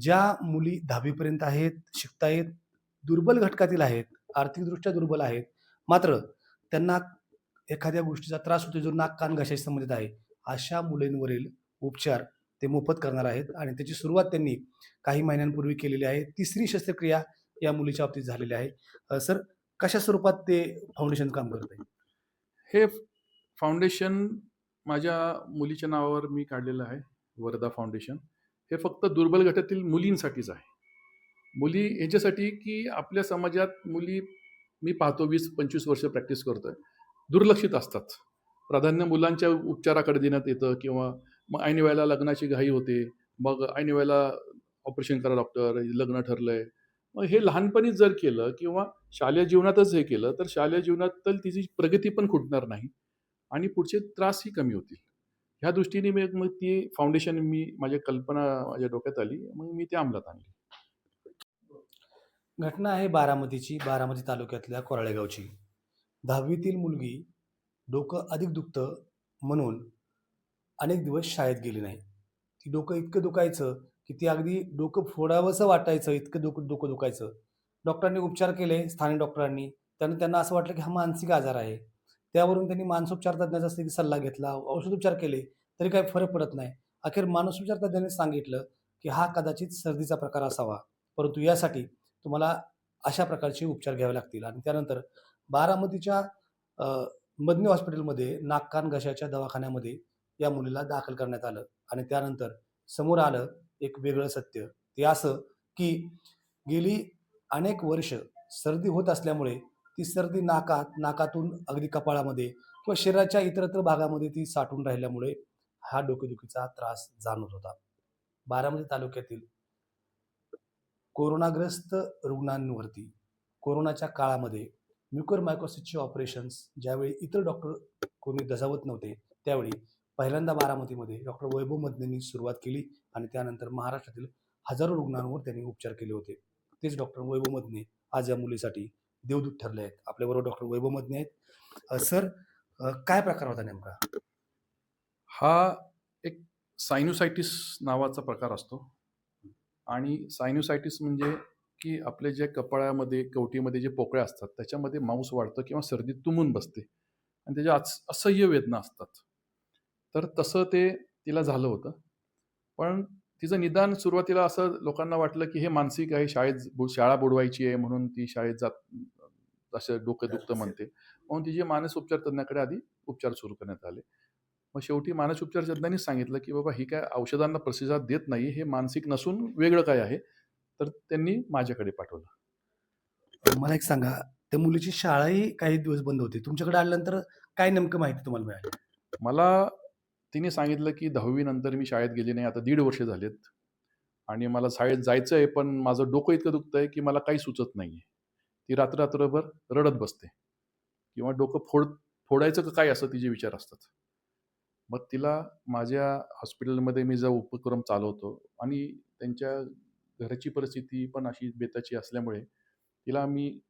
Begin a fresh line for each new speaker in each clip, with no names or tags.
ज्या मुली दहावीपर्यंत आहेत, शिकतायत, दुर्बल घटकातील आहेत, आर्थिकदृष्ट्या दुर्बल आहेत, मात्र त्यांना एखाद्या गोष्टीचा त्रास होतो, जो नाक, कान घशाशी संबंधित आहे. अशा मुलींवरील उपचार ते मोफत करणार आहेत आणि त्याची सुरुवात त्यांनी काही महिन्यांपूर्वी केलेली आहे. तिसरी शस्त्रक्रिया या मुलीच्या बाबतीत झालेली आहे. सर कशा स्वरूपात ते फाउंडेशन काम करत आहे?
हे फाउंडेशन माझ्या मुलीच्या नावावर मी काढलेलं आहे, वरदा फाउंडेशन. हे फक्त दुर्बल गटातील मुलींसाठीच आहे. मुली ह्याच्यासाठी, की आपल्या समाजात मुली मी पाहतो 20-25 वर्ष प्रॅक्टिस करतोय, दुर्लक्षित असतात. प्राधान्य मुलांच्या उपचाराकडे देण्यात येतं किंवा मग ऐन वेळेला लग्नाची घाई होते. मग ऐन वेळेला ऑपरेशन करा डॉक्टर, लग्न ठरलंय. मग हे लहानपणीच जर केलं किंवा शालेय जीवनातच हे केलं, तर शालेय जीवनात तर तिची प्रगती पण खुटणार नाही आणि पुढचे त्रासही कमी होतील. ह्या दृष्टीने मी मग ती फाउंडेशन मी माझ्या कल्पना माझ्या डोक्यात आली. मग मी ते अंमलात आणली.
घटना आहे बारामतीची, बारामती तालुक्यातल्या कोराळेगावची दहावीतील मुलगी डोकं अधिक दुखतं म्हणून अनेक दिवस शाळेत गेली नाही. ती डोकं इतकं दुखायचं, की ती अगदी डोकं फोडावंसं वाटायचं, इतकं डोकं डोकं दुखायचं. डॉक्टरांनी उपचार केले, स्थानिक डॉक्टरांनी. त्यांना त्यांना असं वाटलं, की हा मानसिक आजार आहे. त्यावरून त्यांनी मानसोपचार तज्ञाचा सल्ला घेतला, औषधोपचार केले, तरी काही फरक पडत नाही. अखेर मानसोपचार तज्ञांनी सांगितलं, की हा कदाचित सर्दीचा प्रकार असावा. परंतु यासाठी तुम्हाला अशा प्रकारचे उपचार घ्यावे लागतील आणि त्यानंतर बारामतीच्या मदनी हॉस्पिटलमध्ये नाककान घशाच्या दवाखान्यामध्ये या मुलीला दाखल करण्यात आलं आणि त्यानंतर समोर आलं एक वेगळं सत्य. ते असं, की गेली अनेक वर्ष सर्दी होत असल्यामुळे ती सर्दी नाकात, नाकातून अगदी कपाळामध्ये किंवा शरीराच्या इतरत्र भागामध्ये ती साठून राहिल्यामुळे हा डोकेदुखीचा त्रास जाणवत होता. बारामती तालुक्यातील कोरोनाग्रस्त रुग्णांवरती कोरोनाच्या काळामध्ये म्युकरमायकोसिसचे ऑपरेशन्स ज्यावेळी इतर डॉक्टर कोणी दजावत नव्हते, त्यावेळी पहिल्यांदा बारामतीमध्ये डॉक्टर वैभव मदनेंनी सुरुवात केली आणि त्यानंतर महाराष्ट्रातील हजारो रुग्णांवर त्यांनी उपचार केले होते. तेच डॉक्टर वैभव मदने आज या मुलीसाठी देवदूत ठरले आहेत. आपल्याबरोबर डॉक्टर वैभव मदने आहेत. सर काय प्रकार होता नेमका?
हा एक सायनुसायटिस नावाचा प्रकार असतो आणि सायनुसायटिस म्हणजे, की आपले जे कपाळामध्ये, कवटीमध्ये जे पोकळ्या असतात, त्याच्यामध्ये मांस वाढतं किंवा सर्दी तुंबून बसते आणि त्याच्या अस असह्य वेदना असतात. तर तसं ते तिला झालं होतं. पण तिचं निदान सुरुवातीला असं लोकांना वाटलं, की हे मानसिक आहे, शाळेत बु शाळा बुडवायची आहे म्हणून ती शाळेत जात असं डोकं दुखतं म्हणते. म्हणून तिचे मानसोपचार तज्ञाकडे आधी उपचार सुरू करण्यात आले. मग शेवटी मानसोपचार तज्ञांनीच सांगितलं, की बाबा ही काय औषधांना प्रतिसाद देत नाही, हे मानसिक नसून वेगळं काय आहे. तर त्यांनी माझ्याकडे पाठवलं.
मला एक सांगा, त्या मुलीची शाळाही काही दिवस बंद होती. तुमच्याकडे आल्यानंतर काय नेमकं माहिती तुम्हाला मिळाली?
मला तिने सांगितलं, की 10वी नंतर मी शाळेत गेली नाही. आता दीड वर्ष झालेत आणि मला शाळेत जायचं आहे, पण माझं डोकं इतकं दुखतंय, की मला काही सुचत नाहीये. ती रात्र-रात्रभर रडत बसते किंवा डोकं फोड फोडायचं का काय असं तिचे विचार असतात. मग तिला माझ्या हॉस्पिटलमध्ये मी जो उपक्रम चालवतो आणि त्यांच्या घराची परिस्थिती पण अशी बेताची असल्यामुळे तिला मी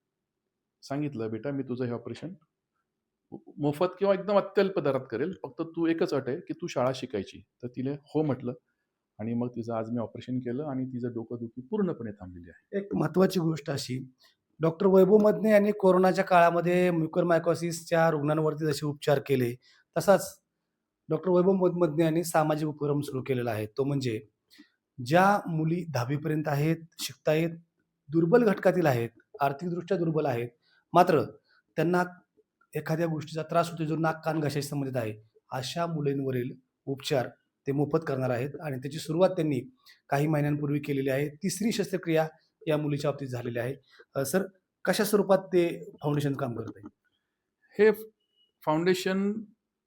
सांगितलं, "बेटा मी तुझं हे ऑपरेशन मोफत किंवा एकदम अत्यल्प दरात करेल. फक्त तू एकच अट आहे, की तू शाळा शिकायची." तर तिने हो म्हटलं आणि मग तिचं आज मी ऑपरेशन केलं आणि तिचं डोकंदुखी पूर्णपणे थांबलेली आहे.
एक महत्त्वाची गोष्ट अशी, डॉक्टर वैभव मदने यांनी कोरोनाच्या काळामध्ये म्युकरमायकोसिसच्या रुग्णांवरती जसे उपचार केले, तसाच डॉक्टर वैभव मद यांनी सामाजिक उपक्रम सुरू केलेला आहे. तो म्हणजे ज्या मुली 10वी पर्यंत आहेत, शिकतायत, दुर्बल घटकातील आहेत, आर्थिकदृष्ट्या दुर्बल आहेत, मात्र त्यांना एखाद्या गोष्टीचा त्रास होतो, जो नाक, कान घशाशी संबंधित आहे. अशा मुलींवरील उपचार ते मोफत करणार आहेत आणि त्याची सुरुवात त्यांनी काही महिन्यांपूर्वी केलेली आहे. तिसरी शस्त्रक्रिया या मुलीच्या बाबतीत झालेली आहे. सर कशा स्वरूपात ते फाउंडेशन काम करत आहे?
हे फाउंडेशन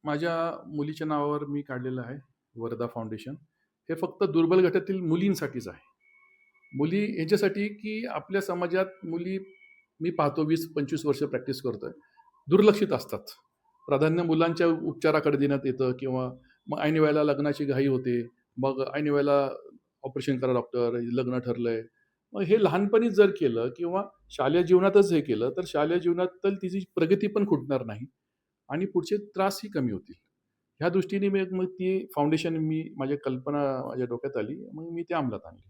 माझ्या मुलीच्या नावावर मी काढलेलं आहे, वरदा फाउंडेशन. हे फक्त दुर्बल गटातील मुलींसाठीच आहे. मुली ह्याच्यासाठी, की आपल्या समाजात मुली मी पाहतो 20-25 वर्ष प्रॅक्टिस करतोय, दुर्लक्षित असतात. प्राधान्य मुलांच्या उपचाराकडे देण्यात येतं किंवा मग ऐन वेळेला लग्नाची घाई होते. मग ऐन वेळेला ऑपरेशन करा डॉक्टर, लग्न ठरलंय. मग हे लहानपणीच जर केलं किंवा शालेय जीवनातच हे केलं, तर शालेय जीवनात तर तिची प्रगती पण खुटणार नाही आणि पुढचे त्रासही कमी होतील. ह्या दृष्टीने मी मग ती फाउंडेशन मी माझी कल्पना माझ्या डोक्यात आली. मग मी ती अंमलात आणली.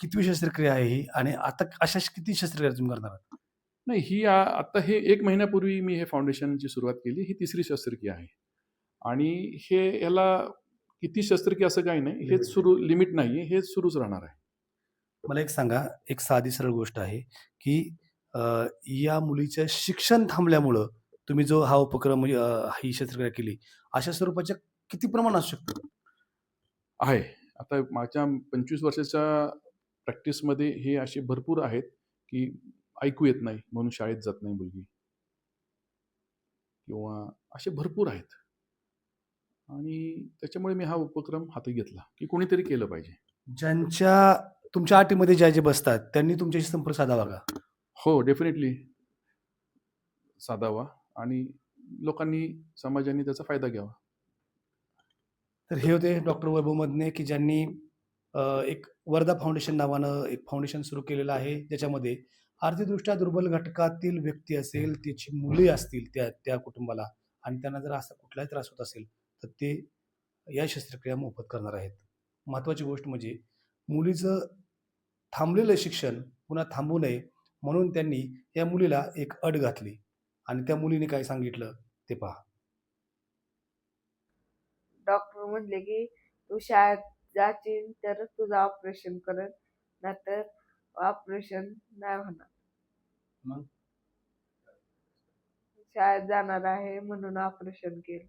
कितवी शस्त्रक्रिया आहे ही आणि आता अशा किती शस्त्रक्रिया तुम्ही करणार आहात?
नाही ही आता हे 1 महिन्यापूर्वी मी हे फाउंडेशनची सुरुवात केली. ही तिसरी शस्त्रक्रिया आहे. आणि हे ह्याला किती शस्त्रक्रिया असं काही नाही. हेच सुरू लिमिट नाहीये. हे सुरूच राहणार आहे.
मला एक सांगा, एक साधी सरळ गोष्ट आहे, की या मुलीचं शिक्षण थांबल्यामुळं तुम्ही जो हा उपक्रम म्हणजे अ, ही शस्त्रक्रिया केली, अशा स्वरूपाच्या किती प्रमाण असू शकतं?
आहे. आता माझ्या 25 वर्षाच्या प्रॅक्टिसमध्ये हे असे भरपूर आहेत, की ऐकू येत नाही म्हणून शाळेत जात नाही मुलगी. किंवा असे भरपूर आहेत. आणि त्याच्यामुळे मी हा उपक्रम हाती घेतला, की कोणीतरी केलं पाहिजे.
ज्यांच्या तुमच्या अटीमध्ये ज्या जे बसतात, त्यांनी तुमच्याशी संपर्क साधावा का?
हो, डेफिनेटली साधावा आणि लोकांनी, समाजाने त्याचा फायदा घ्यावा.
तर हे होते डॉक्टर वैभव मदने, की ज्यांनी एक वर्धा फाउंडेशन नावानं एक फाउंडेशन सुरू केलेलं आहे, ज्याच्यामध्ये आर्थिकदृष्ट्या दुर्बल घटकातील व्यक्ती असेल, त्याची मुले असतील त्या त्या कुटुंबाला आणि त्यांना जर असा कुठलाही त्रास होत असेल, तर ते या शस्त्रक्रिया मोफत करणार आहेत. महत्त्वाची गोष्ट म्हणजे मुलीचं थांबलेलं शिक्षण पुन्हा थांबू नये म्हणून त्यांनी या मुलीला एक अट घातली आणि त्या मुलीने काय सांगितलं ते पहा.
डॉक्टर म्हटले, की "तू शाळेत जाशील तरच तुझं ऑपरेशन करेल, नाहीतर ऑपरेशन नाही होणार."
मग?
शाळेत जाणार आहे म्हणून ऑपरेशन केलं.